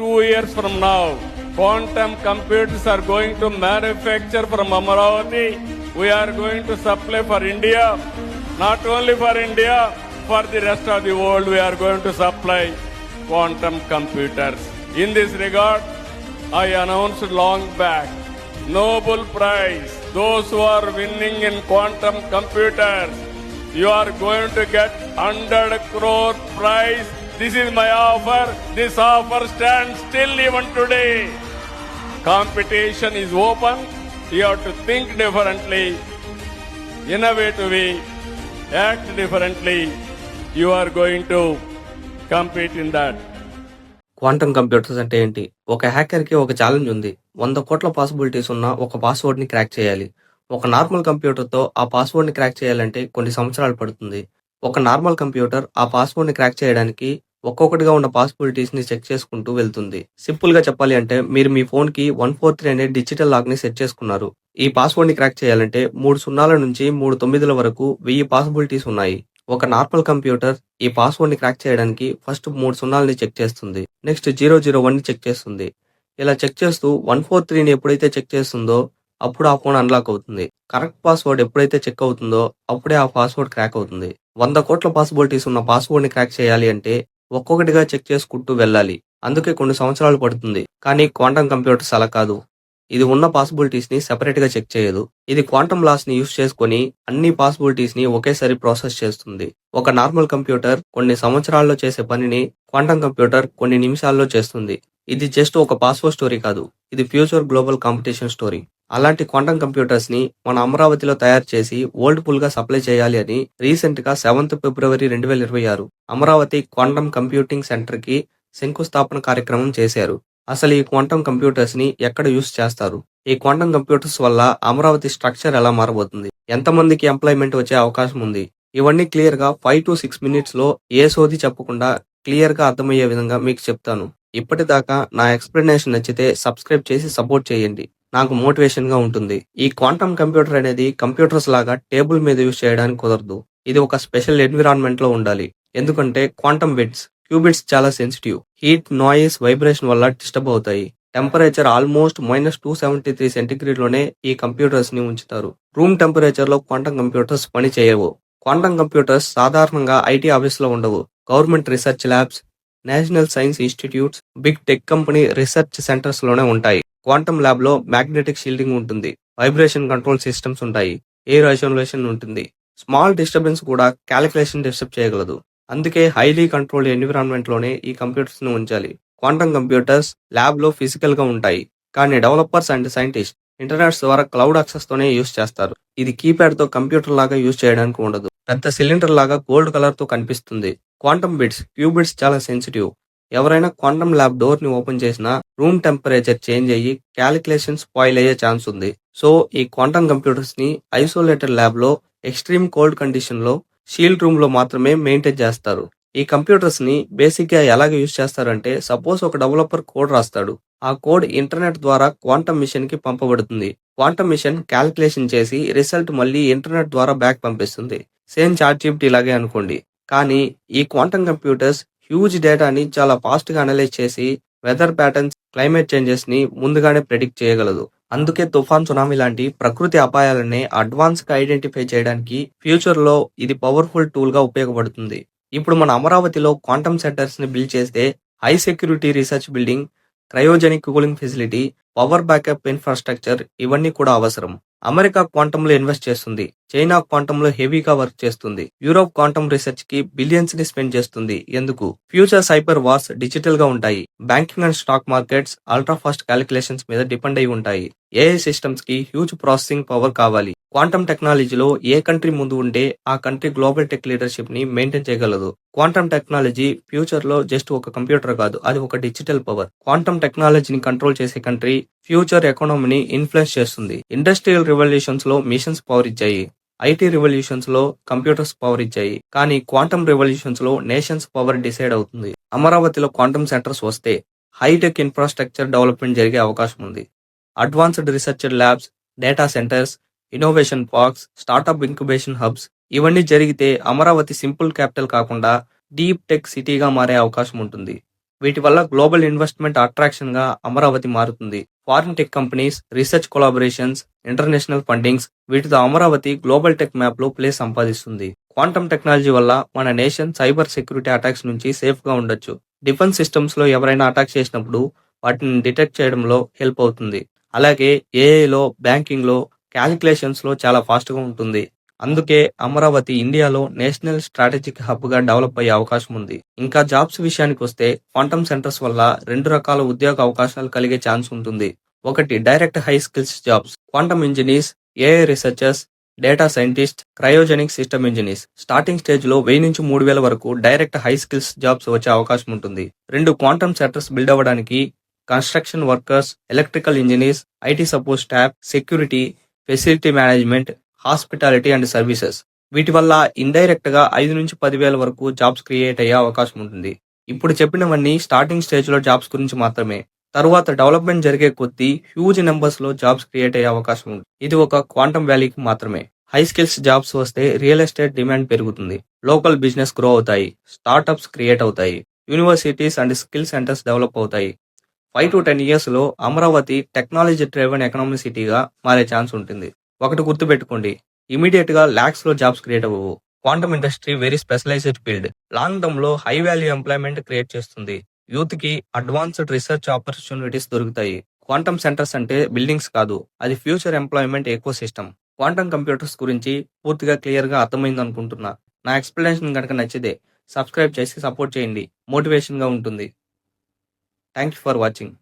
two years from now, quantum computers are going to manufacture from Amaravati. We are going to supply for India. Not only for India, for the rest of the world, we are going to supply quantum computers. In this regard, I announced long back Nobel Prize. Those who are winning in quantum computers, you are going to get 100 crore prize. This is my offer this offer stand still even today competition is open you have to think differently innovatively act differently you are going to compete in that quantum computers అంటే ఏంటి ఒక హ్యాకర్కి ఒక challenge ఉంది వంద కోట్ల possibilities ఉన్న ఒక పాస్వర్డ్ని crack చేయాలి ఒక నార్మల్ కంప్యూటర్తో ఆ పాస్వర్డ్ని క్రాక్ చేయాలంటే కొన్ని సంవత్సరాలు పడుతుంది ఒక నార్మల్ కంప్యూటర్ ఆ పాస్వర్డ్ని క్రాక్ చేయడానికి ఒక్కొక్కటిగా ఉన్న పాసిబిలిటీస్ని చెక్ చేసుకుంటూ వెళ్తుంది. సింపుల్గా చెప్పాలి అంటే మీరు మీ ఫోన్కి వన్ ఫోర్ త్రీ అనే డిజిటల్ లాక్ని సెట్ చేసుకున్నారు. ఈ పాస్వర్డ్ని క్రాక్ చేయాలంటే మూడు సున్నాల నుంచి మూడు తొమ్మిదిల వరకు వెయ్యి పాసిబిలిటీస్ ఉన్నాయి. ఒక నార్మల్ కంప్యూటర్ ఈ పాస్వర్డ్ని క్రాక్ చేయడానికి ఫస్ట్ మూడు సున్నాలని చెక్ చేస్తుంది. నెక్స్ట్ జీరో జీరో వన్ని చెక్ చేస్తుంది. ఇలా చెక్ చేస్తూ వన్ ఫోర్ త్రీని ఎప్పుడైతే చెక్ చేస్తుందో అప్పుడు ఆ ఫోన్ అన్లాక్ అవుతుంది. కరెక్ట్ పాస్వర్డ్ ఎప్పుడైతే చెక్ అవుతుందో అప్పుడే ఆ పాస్వర్డ్ క్రాక్ అవుతుంది. వంద కోట్ల పాసిబిలిటీస్ ఉన్న పాస్వర్డ్ని క్రాక్ చేయాలి అంటే ఒక్కొక్కటిగా చెక్ చేసుకుంటూ వెళ్ళాలి. అందుకే కొన్ని సంవత్సరాలు పడుతుంది. కానీ క్వాంటమ్ కంప్యూటర్స్ అలా కాదు. ఇది ఉన్న పాసిబిలిటీస్ని సెపరేట్గా చెక్ చేయదు. ఇది క్వాంటమ్ లాస్ని యూస్ చేసుకొని అన్ని పాసిబిలిటీస్ని ఒకేసారి ప్రాసెస్ చేస్తుంది. ఒక నార్మల్ కంప్యూటర్ కొన్ని సంవత్సరాల్లో చేసే పనిని క్వాంటమ్ కంప్యూటర్ కొన్ని నిమిషాల్లో చేస్తుంది. ఇది జస్ట్ ఒక పాస్వర్డ్ స్టోరీ కాదు. ఇది ఫ్యూచర్ గ్లోబల్ కాంపిటీషన్ స్టోరీ. అలాంటి క్వాంటమ్ కంప్యూటర్స్ని మన అమరావతిలో తయారు చేసి ఓల్డ్ పుల్గా సప్లై చేయాలి అని రీసెంట్గా సెవెంత్ ఫిబ్రవరి రెండు వేల ఇరవై ఆరు అమరావతి క్వాంటమ్ కంప్యూటింగ్ సెంటర్కి శంకుస్థాపన కార్యక్రమం చేశారు. అసలు ఈ క్వాంటమ్ కంప్యూటర్స్ని ఎక్కడ యూస్ చేస్తారు? ఈ క్వాంటమ్ కంప్యూటర్స్ వల్ల అమరావతి స్ట్రక్చర్ ఎలా మారబోతుంది? ఎంతమందికి ఎంప్లాయ్మెంట్ వచ్చే అవకాశం ఉంది? ఇవన్నీ క్లియర్గా ఫైవ్ టు సిక్స్ మినిట్స్లో ఏ సోది చెప్పకుండా క్లియర్గా అర్థమయ్యే విధంగా మీకు చెప్తాను. ఇప్పటిదాకా నా ఎక్స్ప్లెనేషన్ నచ్చితే సబ్స్క్రైబ్ చేసి సపోర్ట్ చేయండి. నాకు మోటివేషన్గా ఉంటుంది. ఈ క్వాంటమ్ కంప్యూటర్ అనేది కంప్యూటర్స్ లాగా టేబుల్ మీద యూజ్ చేయడానికి కుదరదు. ఇది ఒక స్పెషల్ ఎన్విరాన్మెంట్లో ఉండాలి. ఎందుకంటే క్వాంటమ్ బిట్స్ క్యూబిట్స్ చాలా సెన్సిటివ్ హీట్ నాయిస్ వైబ్రేషన్ వల్ల డిస్టర్బ్ అవుతాయి. Temperature almost minus two seventy three సెంటిగ్రేడ్లోనే ఈ కంప్యూటర్స్ని ఉంచుతారు. రూమ్ టెంపరేచర్లో క్వాంటమ్ కంప్యూటర్స్ పని చేయవు. క్వాంటమ్ కంప్యూటర్స్ సాధారణంగా ఐటీ ఆఫీస్లో ఉండవు. Government research labs national science institutes big tech company research సెంటర్స్లోనే ఉంటాయి. క్వాంటమ్ ల్యాబ్లో మ్యాగ్నెటిక్ షీల్డింగ్ ఉంటుంది. వైబ్రేషన్ కంట్రోల్ సిస్టమ్స్ ఉంటాయి. ఎయిర్ ఐసోలేషన్ ఉంటుంది. స్మాల్ డిస్టర్బెన్స్ కూడా క్యాలిక్యులేషన్ డిస్టర్బ్ చేయగలదు. అందుకే హైలీ కంట్రోల్డ్ ఎన్విరాన్మెంట్లోనే ఈ కంప్యూటర్స్ను ఉంచాలి. క్వాంటమ్ కంప్యూటర్స్ ల్యాబ్లో ఫిజికల్గా ఉంటాయి. కానీ డెవలపర్స్ అండ్ సైంటిస్ట్ ఇంటర్నెట్స్ ద్వారా క్లౌడ్ యాక్సెస్ తోనే యూస్ చేస్తారు. ఇది కీప్యాడ్తో కంప్యూటర్ లాగా యూస్ చేయడానికి ఉండదు. పెద్ద సిలిండర్ లాగా గోల్డ్ కలర్తో కనిపిస్తుంది. క్వాంటమ్ బిట్స్ క్యూబిట్స్ చాలా సెన్సిటివ్. ఎవరైనా క్వాంటమ్ ల్యాబ్ డోర్ని ఓపెన్ చేసినా రూమ్ టెంపరేచర్ చేంజ్ అయ్యి క్యాలిక్యులేషన్ స్పాయిల్ అయ్యే ఛాన్స్ ఉంది. సో ఈ క్వాంటమ్ కంప్యూటర్స్ని ఐసోలేటెడ్ ల్యాబ్లో ఎక్స్ట్రీమ్ కోల్డ్ కండిషన్లో షీల్డ్ రూమ్లో మాత్రమే మెయింటైన్ చేస్తారు. ఈ కంప్యూటర్స్ని బేసిక్గా ఎలాగ యూజ్ చేస్తారంటే సపోజ్ ఒక డెవలపర్ కోడ్ రాస్తాడు. ఆ కోడ్ ఇంటర్నెట్ ద్వారా క్వాంటమ్ మిషన్కి పంపబడుతుంది. క్వాంటమ్ మిషన్ క్యాలిక్యులేషన్ చేసి రిజల్ట్ మళ్ళీ ఇంటర్నెట్ ద్వారా బ్యాక్ పంపిస్తుంది. సేమ్ చార్ట్ జీపీటీ ఇలాగే అనుకోండి. కానీ ఈ క్వాంటమ్ కంప్యూటర్స్ హ్యూజ్ డేటాని చాలా ఫాస్ట్గా అనలైజ్ చేసి వెదర్ ప్యాటర్న్స్ క్లైమేట్ చేంజెస్ని ముందుగానే ప్రెడిక్ట్ చేయగలదు. అందుకే తుఫాన్ సునామీ లాంటి ప్రకృతి అపాయాలని అడ్వాన్స్గా ఐడెంటిఫై చేయడానికి ఫ్యూచర్లో ఇది పవర్ఫుల్ టూల్గా ఉపయోగపడుతుంది. ఇప్పుడు మన అమరావతిలో క్వాంటమ్ సెంటర్స్ని బిల్డ్ చేస్తే high security research building cryogenic cooling facility power backup infrastructure ఇవన్నీ కూడా అవసరం. అమెరికా క్వాంటంలో ఇన్వెస్ట్ చేస్తుంది. చైనా క్వాంటంలో హెవీగా వర్క్ చేస్తుంది. యూరోప్ క్వాంటమ్ రీసెర్చ్కి బిలియన్స్ని స్పెండ్ చేస్తుంది. ఎందుకు? ఫ్యూచర్ సైబర్ వార్స్ డిజిటల్గా ఉంటాయి. Banking and stock markets ultra fast calculations మీద డిపెండ్ అయి ఉంటాయి. ఏఐ సిస్టమ్స్కి హ్యూజ్ ప్రాసెసింగ్ పవర్ కావాలి. క్వాంటమ్ టెక్నాలజీలో ఏ కంట్రీ ముందు ఉంటే ఆ కంట్రీ గ్లోబల్ టెక్ లీడర్షిప్ని మెయింటైన్ చేయగలదు. క్వాంటమ్ టెక్నాలజీ ఫ్యూచర్లో జస్ట్ ఒక కంప్యూటర్ కాదు అది ఒక డిజిటల్ పవర్. క్వాంటమ్ టెక్నాలజీని కంట్రోల్ చేసే కంట్రీ ఫ్యూచర్ ఎకానమీని ఇన్ఫ్లుయెన్స్ చేస్తుంది. ఇండస్ట్రియల్ రివల్యూషన్స్లో మిషన్స్ పవర్ ఇచ్చాయి. ఐటీ రివల్యూషన్స్లో కంప్యూటర్స్ పవర్ ఇచ్చాయి. కానీ క్వాంటమ్ రివల్యూషన్స్లో నేషన్స్ పవర్ డిసైడ్ అవుతుంది. అమరావతిలో క్వాంటమ్ సెంటర్స్ వస్తే హైటెక్ ఇన్ఫ్రాస్ట్రక్చర్ డెవలప్మెంట్ జరిగే అవకాశం ఉంది. Advanced research labs data centres innovation parks startup incubation hubs ఇవన్నీ జరిగితే అమరావతి సింపుల్ క్యాపిటల్ కాకుండా డీప్ టెక్ సిటీగా మారే అవకాశం ఉంటుంది. వీటి వల్ల గ్లోబల్ ఇన్వెస్ట్మెంట్ అట్రాక్షన్గా అమరావతి మారుతుంది. Foreign tech companies research collaborations international fundings వీటితో అమరావతి గ్లోబల్ టెక్ మ్యాప్లో ప్లేస్ సంపాదిస్తుంది. క్వాంటమ్ టెక్నాలజీ వల్ల మన నేషన్ సైబర్ సెక్యూరిటీ అటాక్స్ నుంచి సేఫ్గా ఉండొచ్చు. డిఫెన్స్ సిస్టమ్స్లో ఎవరైనా అటాక్ చేసినప్పుడు వాటిని డిటెక్ట్ చేయడంలో హెల్ప్ అవుతుంది. అలాగే ఏఐలో బ్యాంకింగ్లో క్యాలిక్యులేషన్స్లో చాలా ఫాస్ట్గా ఉంటుంది. అందుకే అమరావతి ఇండియాలో నేషనల్ స్ట్రాటజిక్ హబ్గా డెవలప్ అయ్యే అవకాశం ఉంది. ఇంకా జాబ్స్ విషయానికి వస్తే క్వాంటమ్ సెంటర్స్ వల్ల రెండు రకాల ఉద్యోగ అవకాశాలు కలిగే ఛాన్స్ ఉంటుంది. ఒకటి direct high skills jobs. Quantum engineers AI researchers data scientist cryogenic system engineers. Starting స్టేజ్లో వెయ్యి నుంచి మూడు వేల వరకు డైరెక్ట్ హై స్కిల్స్ జాబ్స్ వచ్చే అవకాశం ఉంటుంది. రెండు క్వాంటమ్ సెంటర్స్ బిల్డ్ అవ్వడానికి construction workers electrical engineers IT support staff security facility management hospitality and services. వీటి వల్ల ఇండైరెక్ట్గా ఐదు నుంచి పదివేల వరకు జాబ్స్ క్రియేట్ అయ్యే అవకాశం ఉంటుంది. ఇప్పుడు చెప్పినవన్నీ స్టార్టింగ్ స్టేజ్లో జాబ్స్ గురించి మాత్రమే. తరువాత డెవలప్మెంట్ జరిగే కొద్దీ హ్యూజ్ నెంబర్స్లో జాబ్స్ క్రియేట్ అయ్యే అవకాశం ఉంది. ఇది ఒక క్వాంటమ్ వ్యాలీకి మాత్రమే. హై స్కిల్స్ జాబ్స్ వస్తే రియల్ ఎస్టేట్ డిమాండ్ పెరుగుతుంది. లోకల్ బిజినెస్ గ్రో అవుతాయి. స్టార్టప్స్ క్రియేట్ అవుతాయి. Universities and skill centres develop అవుతాయి. ఫైవ్ టు టెన్ ఇయర్స్లో అమరావతి టెక్నాలజీ డ్రైవెన్ ఎకనామిక్ సిటీగా మారే ఛాన్స్ ఉంటుంది. ఒకటి గుర్తుపెట్టుకోండి. ఇమీడియట్గా లాక్స్లో జాబ్స్ క్రియేట్ అవ్వవు. Quantum industry very specialised field. Long టర్మ్లో హై వాల్యూ ఎంప్లాయ్మెంట్ క్రియేట్ చేస్తుంది. యూత్కి అడ్వాన్స్డ్ రీసెర్చ్ ఆపర్చునిటీస్ దొరుకుతాయి. క్వాంటమ్ సెంటర్స్ అంటే బిల్డింగ్స్ కాదు అది ఫ్యూచర్ ఎంప్లాయ్మెంట్ ఎక్కువ సిస్టమ్ క్వాంటమ్ కంప్యూటర్స్ గురించి పూర్తిగా క్లియర్గా అర్థమైంది అనుకుంటున్నా. నా ఎక్స్ప్లెనేషన్ కనుక నచ్చితే సబ్స్క్రైబ్ చేసి సపోర్ట్ చేయండి. మోటివేషన్గా ఉంటుంది. Thank you for watching.